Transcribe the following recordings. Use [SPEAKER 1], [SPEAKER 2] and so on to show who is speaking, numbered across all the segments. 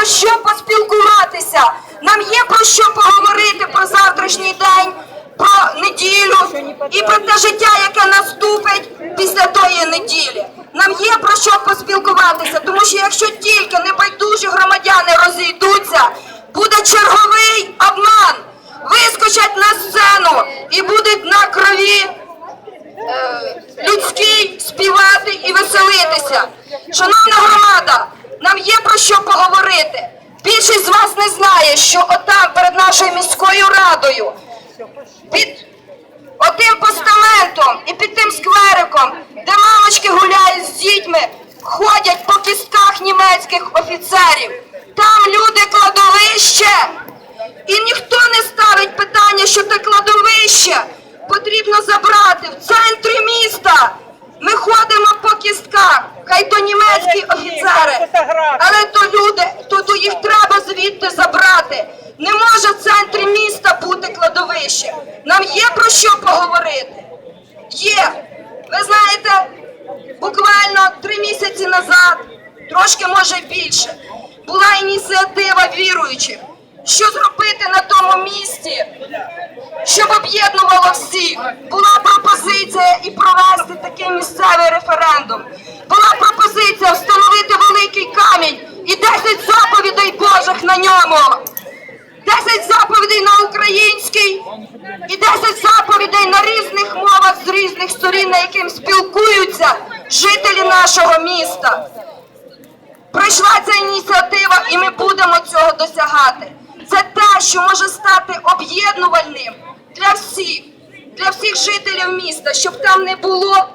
[SPEAKER 1] про що поспілкуватися. Нам є про що поговорити про завтрашній день, про неділю і про те життя, яке наступить після тої неділі. Нам є про що поспілкуватися, тому що якщо тільки небайдужі громадяни розійдуться, буде черговий обман. Вискочать на сцену і будуть на крові е, людській співати і веселитися. Шановна громада, що поговорити. Більшість з вас не знає, що отам перед нашою міською радою під отим постаментом і під тим сквериком, де мамочки гуляють з дітьми, ходять по кістках німецьких офіцерів. Там люди кладовище. І ніхто не ставить питання, що те кладовище потрібно забрати в центрі міста. Ми ходимо по кістках, хай то німецькі офіцери, але то люди, то, то їх треба звідти забрати. Не може в центрі міста бути кладовище. Нам є поговорити. Є. Ви знаєте, буквально три місяці назад, трошки може більше, була ініціатива віруючих, що зробити на тому місці, щоб об'єднувало всіх. Була пропозиція і провести такий місцевий референдум. Була пропозиція встановити великий камінь і 10 заповідей Божих на ньому. 10 заповідей на українській і 10 заповідей на різних різних сторін, на яким спілкуються жителі нашого міста. Прийшла ця ініціатива, і ми будемо цього досягати. Це те, що може стати об'єднувальним для всіх, для всіх жителів міста, щоб там не було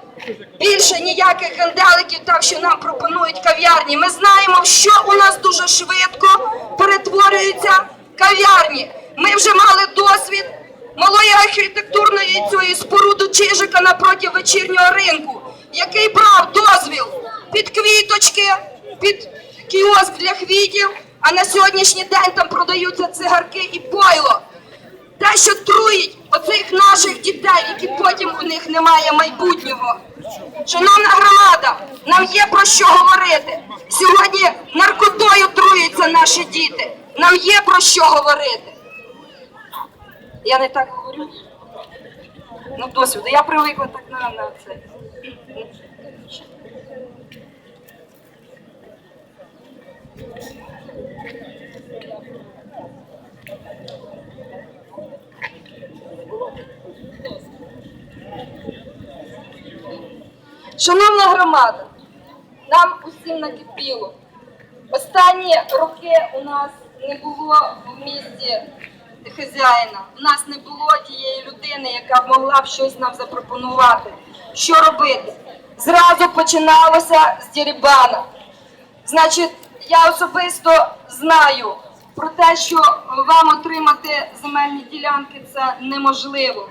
[SPEAKER 1] більше ніяких генделиків, так що нам пропонують кав'ярні. Ми знаємо, що у нас дуже швидко перетворюються кав'ярні. Ми вже мали досвід малої архітектурної цієї споруди Чижика напроти вечірнього ринку, який брав дозвіл під квіточки, під кіоск для квітів, а на сьогоднішній день там продаються цигарки і пойло. Те, що труїть оцих наших дітей, які потім у них немає майбутнього. Шановна громада, нам є про що говорити. Сьогодні наркотою труються наші діти. Нам є про що говорити. Я не так говорю. Ну, досвіду. Я привикла так на, на це. Шановна громада, нам усім накипіло. Останні роки у нас не було в місті хазяїна. У нас не було тієї людини, яка б могла б щось нам запропонувати. Що робити? Зразу починалося з дірібана. Значить, я особисто знаю про те, що вам отримати земельні ділянки це неможливо.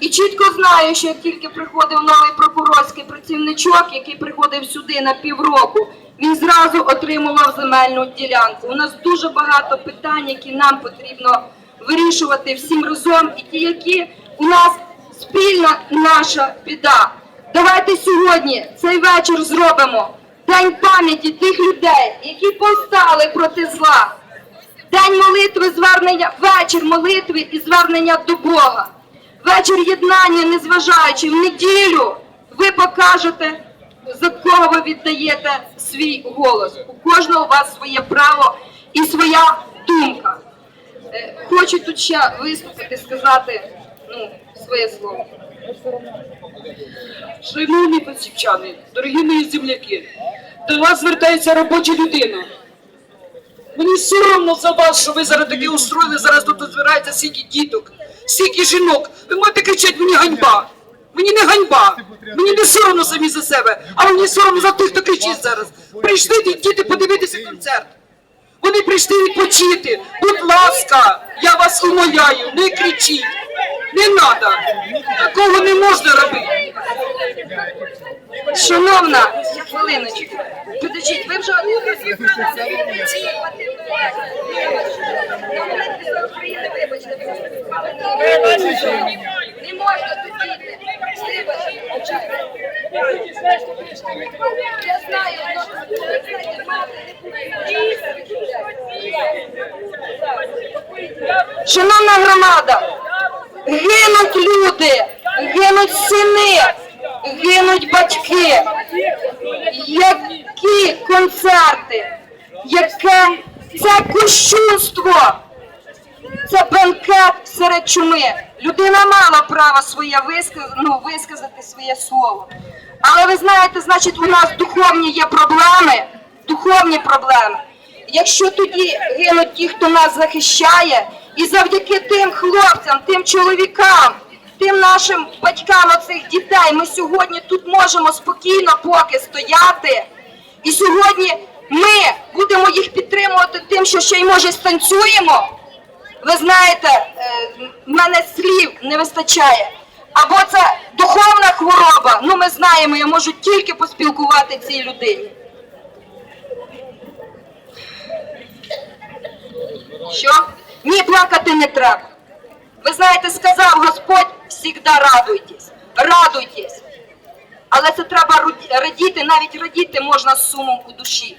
[SPEAKER 1] І чітко знаю, що як тільки приходив новий прокурорський працівничок, який приходив сюди на півроку, він зразу отримував земельну ділянку. У нас дуже багато питань, які нам потрібно вирішувати всім разом, і ті, які у нас спільна наша біда. Давайте сьогодні цей вечір зробимо день пам'яті тих людей, які повстали проти зла. День молитви, звернення, вечір молитви і звернення до Бога. Вечір єднання, незважаючи в неділю, ви покажете, за кого ви віддаєте свій голос. У кожного у вас своє право і своя думка. Е, Хочу тут ще виступити, сказати ну, своє слово.
[SPEAKER 2] Шановні пасівчани, дорогі мої земляки, до вас звертається робоча людина. Мені соромно за вас, що ви зараз таке устроїли, зараз тут збирається стільки діток, стільки жінок. Ви можете кричати, мені ганьба. Мені не ганьба, мені не соромно самі за себе, а мені соромно за тих, хто кричить зараз. Прийшли діти подивитися концерт. Вони прийшли відпочити. Будь ласка, я вас умоляю, не кричіть. Не треба. Такого не можна робити.
[SPEAKER 1] Шановна, хвилиночку, підождіть, ви вже один раз Не можна тут діти. Вибачте. Я знаю, але знаєте, мати не Шановна громада, гинуть люди, гинуть сини, гинуть батьки. Які концерти, яке це кощунство, це бенкет серед чуми. Людина мала право своє висказ... ну, висказати своє слово. Але ви знаєте, значить, у нас духовні є проблеми, духовні проблеми. Якщо тоді гинуть ті, хто нас захищає, і завдяки тим хлопцям, тим чоловікам, тим нашим батькам оцих дітей, ми сьогодні тут можемо спокійно поки стояти. І сьогодні ми будемо їх підтримувати тим, що ще й може станцюємо. Ви знаєте, е, в мене слів не вистачає. Або це духовна хвороба. Ну ми знаємо, я можу тільки поспілкувати цій людині. Що? Ні, плакати не треба. Ви знаєте, сказав Господь, завжди радуйтесь, радуйтесь. Але це треба радіти, навіть радіти можна з сумом у душі.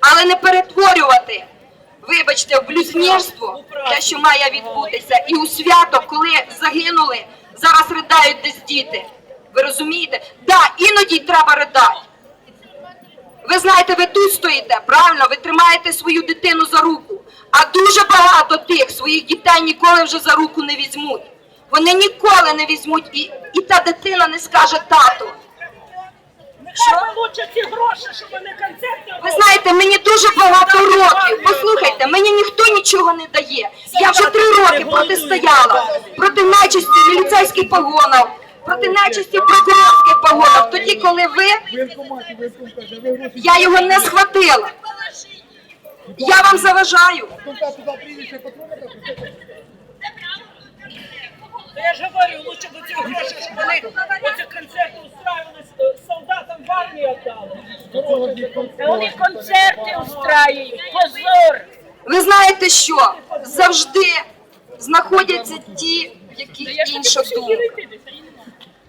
[SPEAKER 1] Але не перетворювати, вибачте, в блюзнірство, те, що має відбутися, і у свято, коли загинули, зараз ридають десь діти. Ви розумієте? Да, іноді треба ридати. Ви знаєте, ви тут стоїте, правильно? Ви тримаєте свою дитину за руку. А дуже багато тих своїх дітей ніколи вже за руку не візьмуть. Вони ніколи не візьмуть, і, і та дитина не скаже тату.
[SPEAKER 3] Нехай получать ці гроші, щоб вони концерти
[SPEAKER 1] Ви знаєте, мені дуже багато років. Послухайте, мені ніхто нічого не дає. Я вже три роки протистояла проти нечисті міліцейських погонах, проти нечисті прокурорських погонах. Тоді, коли ви, я його не схватила. Я вам заважаю.
[SPEAKER 3] Я ж говорю, лучше до цих грошей, щоб вони оці концерти устраювали солдатам в армії віддали. Вони концерти устраюють, позор.
[SPEAKER 1] Ви знаєте що? Завжди знаходяться ті, в яких інша думка.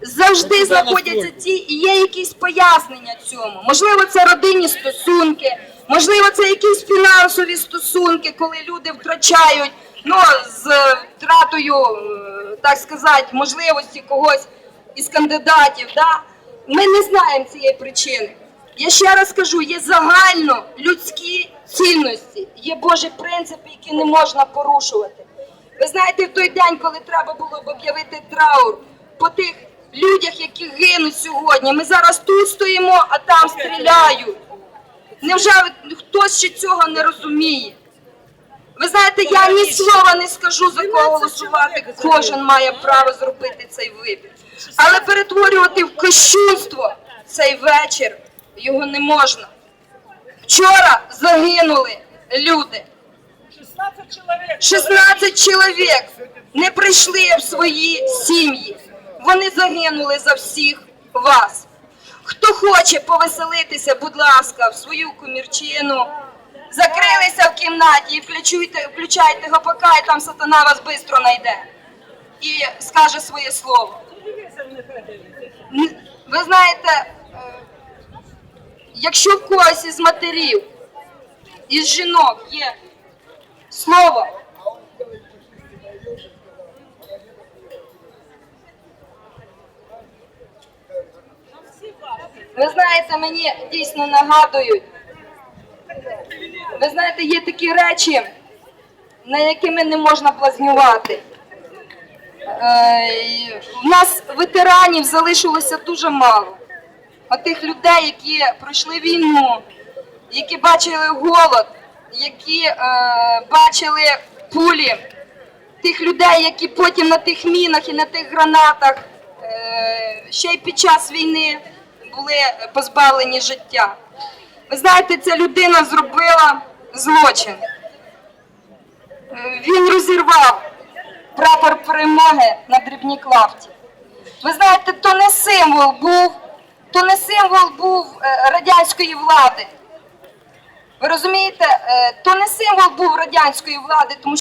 [SPEAKER 1] завжди знаходяться ті, і є якісь пояснення цьому. Можливо, це родинні стосунки, можливо, це якісь фінансові стосунки, коли люди втрачають ну, з втратою, е, так сказати, можливості когось із кандидатів. Да? Ми не знаємо цієї причини. Я ще раз кажу, є загально людські цінності, є Божі принципи, які не можна порушувати. Ви знаєте, в той день, коли треба було б об'явити траур по тих людях, які гинуть сьогодні, ми зараз тут стоїмо, а там стріляють. Невже хтось ще цього не розуміє? Ви знаєте, я ні слова не скажу за кого голосувати. Кожен має право зробити цей вибір. Але перетворювати в кощунство цей вечір його не можна. Вчора загинули люди.
[SPEAKER 3] 16
[SPEAKER 1] 16 чоловік не прийшли в свої сім'ї. Вони загинули за всіх вас. Хто хоче повеселитися, будь ласка, в свою комірчину, закрилися в кімнаті і включуйте, включайте ГПК, і там сатана вас швидко знайде і скаже своє слово. Ви знаєте, е, якщо в когось із матерів, із жінок є слово, ви знаєте, мені дійсно нагадують. Ви знаєте, є такі речі, на якими не можна блазнювати. Е, У нас ветеранів залишилося дуже мало. Отих людей, які пройшли війну, які бачили голод, які е, бачили пулі, тих людей, які потім на тих мінах і на тих гранатах е, ще й під час війни були позбавлені життя. Ви знаєте, ця людина зробила злочин. Е, Він розірвав прапор перемоги на дрібні клапті. Ви знаєте, то не символ був, то не символ був е, радянської влади. Ви розумієте, Е, то не символ був радянської влади, тому